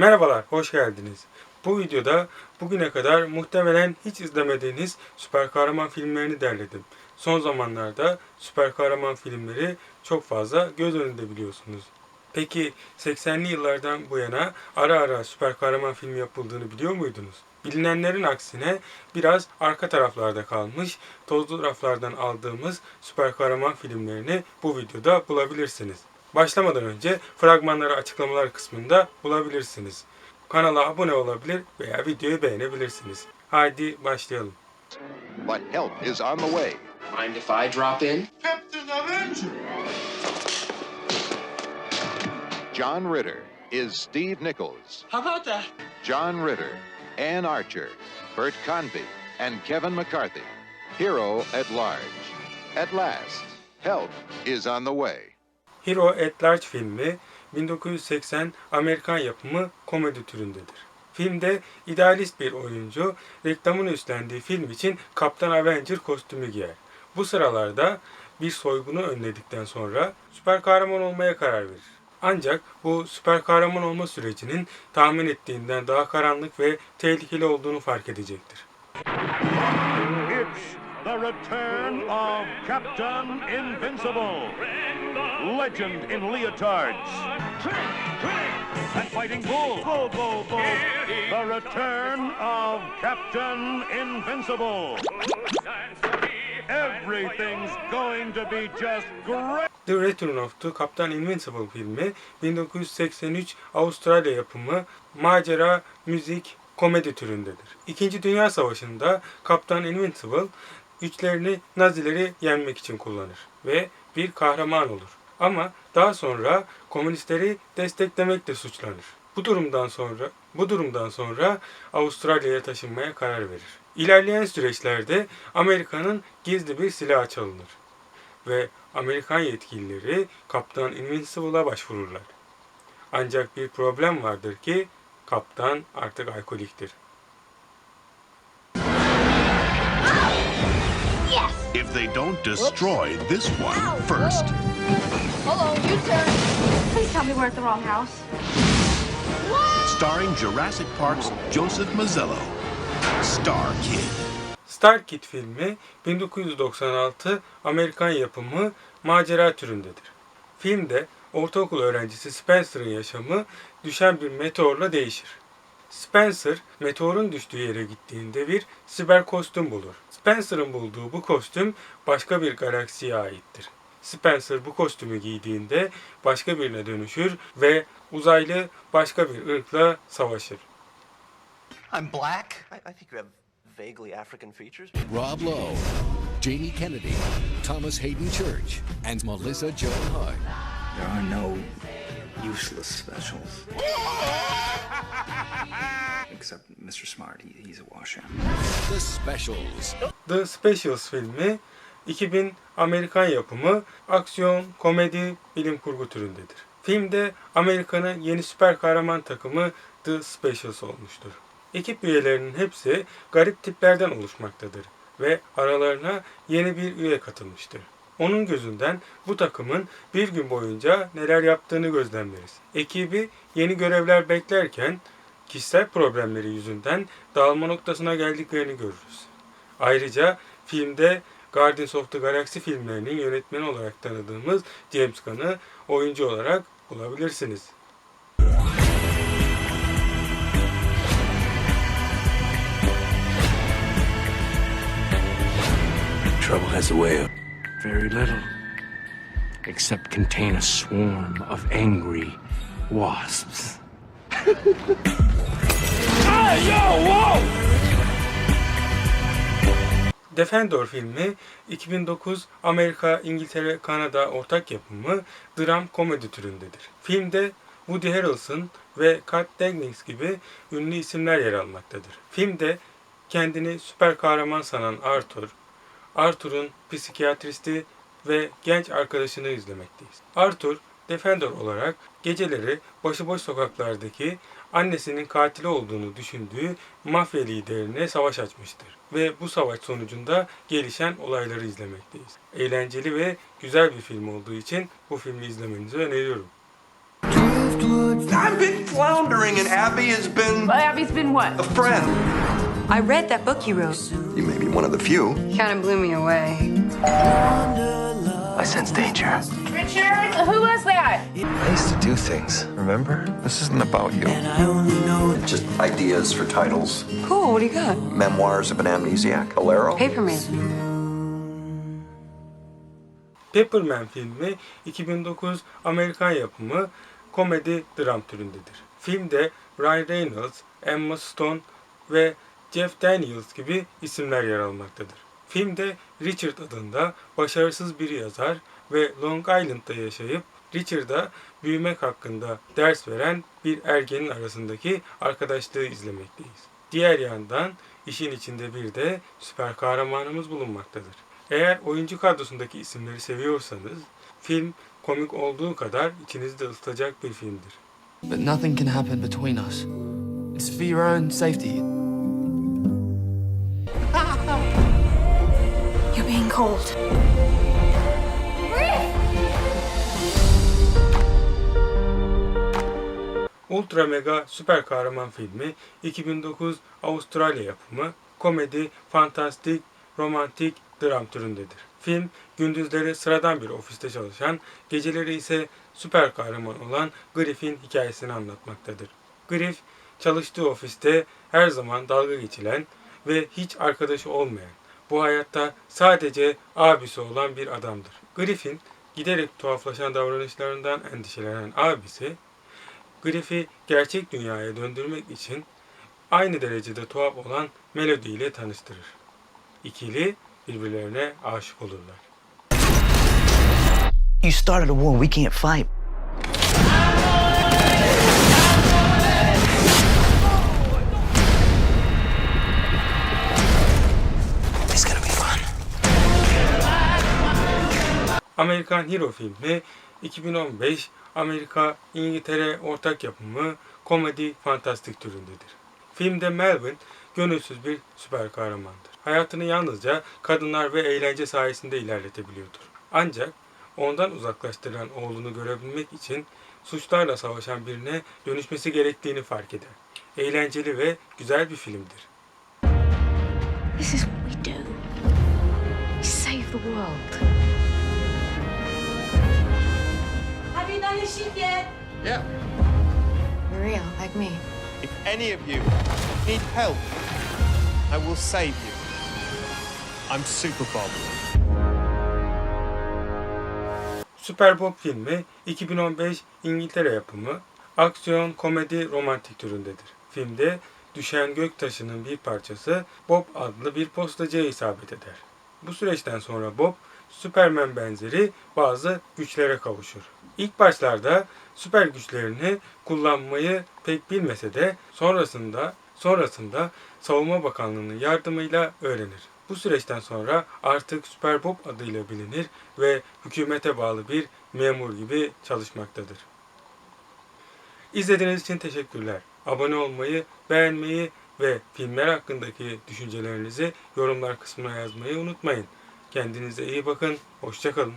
Merhabalar, hoş geldiniz. Bu videoda bugüne kadar muhtemelen hiç izlemediğiniz süper kahraman filmlerini derledim. Son zamanlarda süper kahraman filmleri çok fazla göz önünde biliyorsunuz. Peki 80'li yıllardan bu yana ara ara süper kahraman filmi yapıldığını biliyor muydunuz? Bilinenlerin aksine biraz arka taraflarda kalmış, tozlu raflardan aldığımız süper kahraman filmlerini bu videoda bulabilirsiniz. Başlamadan önce fragmanları açıklamalar kısmında bulabilirsiniz. Kanala abone olabilir veya videoyu beğenebilirsiniz. Haydi başlayalım. But help is on the way. Mind if I drop in? Captain Avenger! John Ritter is Steve Nichols. How about that? John Ritter, Ann Archer, Bert Convy, and Kevin McCarthy. Hero at large. At last, help is on the way. Hero at Large filmi 1980 Amerikan yapımı komedi türündedir. Filmde idealist bir oyuncu reklamın üstlendiği film için Kaptan Avenger kostümü giyer. Bu sıralarda bir soygunu önledikten sonra süper kahraman olmaya karar verir. Ancak bu süper kahraman olma sürecinin tahmin ettiğinden daha karanlık ve tehlikeli olduğunu fark edecektir. It's the return of Captain Invincible. Legend in leotards. And fighting bull. Bull, bull, bull. The return of Captain Invincible. Everything's going to be just great. The Return of the Kaptan Invincible filmi 1983 Avustralya yapımı macera, müzik, komedi türündedir. İkinci Dünya Savaşı'nda Kaptan Invincible güçlerini Nazileri yenmek için kullanır ve bir kahraman olur. Ama daha sonra komünistleri desteklemekle suçlanır. Bu durumdan sonra bu durumdan sonra Avustralya'ya taşınmaya karar verir. İlerleyen süreçlerde Amerika'nın gizli bir silahı çalınır ve Amerikan yetkilileri Kaptan Invincible'a başvururlar. Ancak bir problem vardır ki kaptan artık alkoliktir. İf they don't destroy this one first. Hello, U-turn. Please tell me we're at the wrong house. Starring Jurassic Park's Joseph Mazzello. Star Kid. Star Kid filmi 1996 Amerikan yapımı macera türündedir. Filmde ortaokul öğrencisi Spencer'ın yaşamı düşen bir meteorla değişir. Spencer, meteorun düştüğü yere gittiğinde bir siber kostüm bulur. Spencer'ın bulduğu bu kostüm başka bir galaksiye aittir. Spencer bu kostümü giydiğinde başka birine dönüşür ve uzaylı başka bir ırkla savaşır. I'm black. I, I think you have vaguely African features. Rob Lowe, Jamie Kennedy, Thomas Hayden Church, and Melissa Joan Hart. There are no useless specials. Except Mr. Smart, he, he's a washout. The Specials. The Specials filmi 2000 Amerikan yapımı aksiyon, komedi, bilim kurgu türündedir. Filmde Amerika'nın yeni süper kahraman takımı The Specials olmuştur. Ekip üyelerinin hepsi garip tiplerden oluşmaktadır ve aralarına yeni bir üye katılmıştır. Onun gözünden bu takımın bir gün boyunca neler yaptığını gözlemleriz. Ekibi yeni görevler beklerken kişisel problemleri yüzünden dağılma noktasına geldiklerini görürüz. Ayrıca filmde Guardians of the Galaxy filmlerinin yönetmeni olarak tanıdığımız James Gunn'ı oyuncu olarak bulabilirsiniz. Trouble has a way of very little, except contain a swarm of angry wasps. Defender filmi 2009 Amerika, İngiltere, Kanada ortak yapımı dram komedi türündedir. Filmde Woody Harrelson ve Kat Dennings gibi ünlü isimler yer almaktadır. Filmde kendini süper kahraman sanan Arthur, Arthur'un psikiyatristi ve genç arkadaşını izlemekteyiz. Arthur, Defender olarak geceleri başıboş sokaklardaki annesinin katili olduğunu düşündüğü mafya liderine savaş açmıştır. Ve bu savaş sonucunda gelişen olayları izlemekteyiz. Eğlenceli ve güzel bir film olduğu için bu filmi izlemenizi öneriyorum. I've been floundering, and Abby has been Abby's been what? a friend. I read that book you wrote. You may be one of the few. Kind of blew me away. I sense danger. Richard, who was that? I used to do things, remember? This isn't about you. Just ideas for titles. Cool. What do you got? Memoirs of an Amnesiac. Alero. Paperman. Pepperman filmi 2009 Amerikan yapımı komedi dram türündedir. Filmde Ryan Reynolds, Emma Stone ve Jeff Daniels gibi isimler yer almaktadır. Filmde Richard adında başarısız bir yazar ve Long Island'da yaşayıp Richard'a büyümek hakkında ders veren bir ergenin arasındaki arkadaşlığı izlemekteyiz. Diğer yandan işin içinde bir de süper kahramanımız bulunmaktadır. Eğer oyuncu kadrosundaki isimleri seviyorsanız film komik olduğu kadar içinizi de ısıtacak bir filmdir. But nothing can happen between us. It's for your own safety. Being cold. Ultra Mega süper kahraman filmi 2009 Avustralya yapımı komedi, fantastik, romantik, dram türündedir. Film gündüzleri sıradan bir ofiste çalışan, geceleri ise süper kahraman olan Griff'in hikayesini anlatmaktadır. Griff çalıştığı ofiste her zaman dalga geçilen ve hiç arkadaşı olmayan, bu hayatta sadece abisi olan bir adamdır. Griff'in giderek tuhaflaşan davranışlarından endişelenen abisi Griff'i gerçek dünyaya döndürmek için aynı derecede tuhaf olan Melody ile tanıştırır. İkili birbirlerine aşık olurlar. You started a war we can't fight. Amerikan Hero filmi 2015 Amerika İngiltere ortak yapımı komedi fantastik türündedir. Filmde Melvin gönülsüz bir süper kahramandır. Hayatını yalnızca kadınlar ve eğlence sayesinde ilerletebiliyordur. Ancak ondan uzaklaştıran oğlunu görebilmek için suçlarla savaşan birine dönüşmesi gerektiğini fark eder. Eğlenceli ve güzel bir filmdir. This is what we do. We save the world. Have you done your shit yet? Yeah. Real, like me. If any of you need help, I will save you. I'm Super Bob. Super Bob filmi 2015 İngiltere yapımı aksiyon, komedi, romantik türündedir. Filmde düşen göktaşının bir parçası Bob adlı bir postacıya isabet eder. Bu süreçten sonra Bob Superman benzeri bazı güçlere kavuşur. İlk başlarda süper güçlerini kullanmayı pek bilmese de sonrasında sonrasında Savunma Bakanlığı'nın yardımıyla öğrenir. Bu süreçten sonra artık Süper Bob adıyla bilinir ve hükümete bağlı bir memur gibi çalışmaktadır. İzlediğiniz için teşekkürler. Abone olmayı, beğenmeyi ve filmler hakkındaki düşüncelerinizi yorumlar kısmına yazmayı unutmayın. Kendinize iyi bakın, hoşçakalın.